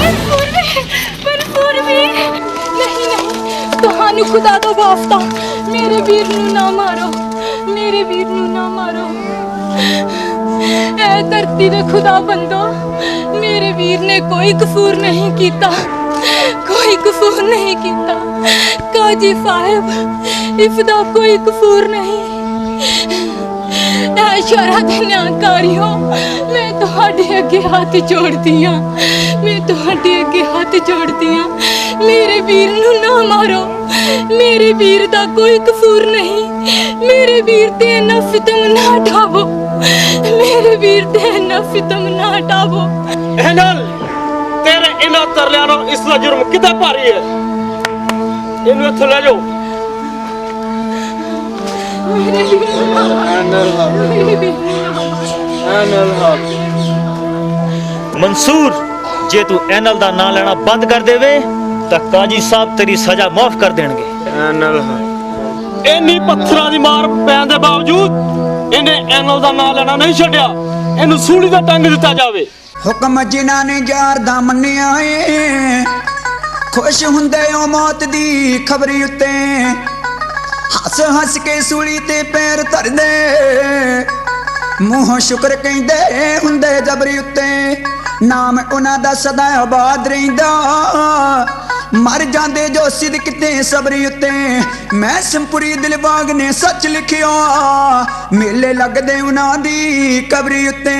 ਮਨਸੂਰ ਵੀ ਮਨਸੂਰ ਵੀ। ਨਹੀਂ ਨਹੀਂ, ਤੁਹਾਨੂੰ ਖੁਦਾ ਦਾ ਵਾਸਤਾ ਮੇਰੇ ਵੀਰ ਨੂੰ ਨਾ ਮਾਰੋ, ਮੇਰੇ ਵੀਰ ਨੂੰ ਨਾ ਮਾਰੋ। ਐ ਧਰਤੀ ਦੇ ਖੁਦਾ ਬੰਦੋ, ਮੇਰੇ ਵੀਰ ਨੇ ਕੋਈ ਕਸੂਰ ਨਹੀਂ ਕੀਤਾ, ਕੋਈ ਕਸੂਰ ਨਹੀਂ ਕੀਤਾ। ਕਾਜੀ ਸਾਹਿਬ, ਇਸ ਦਾ ਕੋਈ ਕਸੂਰ ਨਹੀਂ। ਐ ਸ਼ਰਾ ਦੇ ਨਿਆਂਕਾਰੀਓ ਮੈਂ ਤੁਹਾਡੇ ਅੱਗੇ ਹੱਥ ਜੋੜਦੀ ਆ ਮੈਂ ਤੁਹਾਡੇ ਅੱਗੇ ਹੱਥ ਜੋੜਦੀ ਆ ਮੇਰੇ ਵੀਰ ਨੂੰ ਨਾ ਮਾਰੋ। ਮੇਰੇ ਵੀਰ ਦਾ ਕੋਈ ਕਸੂਰ ਨਹੀਂ। ਮੇਰੇ ਵੀਰ ਤੇ ਨਾ ਸਿਤਮ ਨਾ ਢਾਵੋ ਮੇਰੇ ਵੀਰ ਤੇ ਨਾ ਸਿਤਮ ਨਾ ਢਾਵੋ ਇਹ ਤੇਰੇ ਇਹਨਾਂ ਤਰਲਿਆਂ ਨੂੰ ਇਸ ਦਾ ਜੁਰਮ ਕਿਤੇ ਭਾਰੀ ਹੈ? ਇਹਨੂੰ ਇੱਥੋਂ ਲੈ ਜਾਓ। ਮੇਰੇ। ਮਨਸੂਰ ਜੇ ਤੂੰ ਐਨਲ ਦਾ ਨਾਂ ਲੈਣਾ ਬੰਦ ਕਰ ਦੇਵੇ ਤਾਂ ਕਾਜੀ ਸਾਹਿਬ ਤੇਰੀ ਸਜ਼ਾ ਮਾਫ ਕਰ ਦੇਣਗੇ ਇੰਨੀ ਪੱਥਰਾਂ ਦੀ ਮਾਰ ਪੈਣ ਦੇ ਬਾਵਜੂਦ ਇਹਨੇ ਐਨਲ ਦਾ ਨਾਂ ਲੈਣਾ ਨਹੀਂ ਛੱਡਿਆ ਇਹਨੂੰ ਸੂਲੀ ਦਾ ਟੰਗ ਦਿੱਤਾ ਜਾਵੇ ਹੁਕਮ ਜਿਨ੍ਹਾਂ ਨੇ ਯਾਰ ਦਾ ਮੰਨਿਆ ਏ ਖੁਸ਼ ਹੁੰਦੇ ਹੋ ਮੌਤ ਦੀ ਖਬਰੀ ਉੱਤੇ ਹੱਸ ਹੱਸ ਕੇ ਸੂਲੀ ਤੇ ਪੈਰ ਧਰਦੇ। ਮੂੰਹੋਂ ਸ਼ੁਕਰ ਕਹਿੰਦੇ ਹੁੰਦੇ ਜਬਰੀ ਉੱਤੇ। ਨਾਮ ਉਹਨਾਂ ਦਾ ਸਦਾ ਆਬਾਦ ਰਹਿੰਦਾ। ਮਰ ਜਾਂਦੇ ਜੋ ਸਿਦਕ ਤੇ ਸਬਰੀ ਉੱਤੇ। ਮੈਂ ਸੰਪੁਰੀ ਦਿਲਬਾਗ ਨੇ ਸੱਚ ਲਿਖਿਆ। ਮੇਲੇ ਲੱਗਦੇ ਉਹਨਾਂ ਦੀ ਕਬਰੀ ਉੱਤੇ।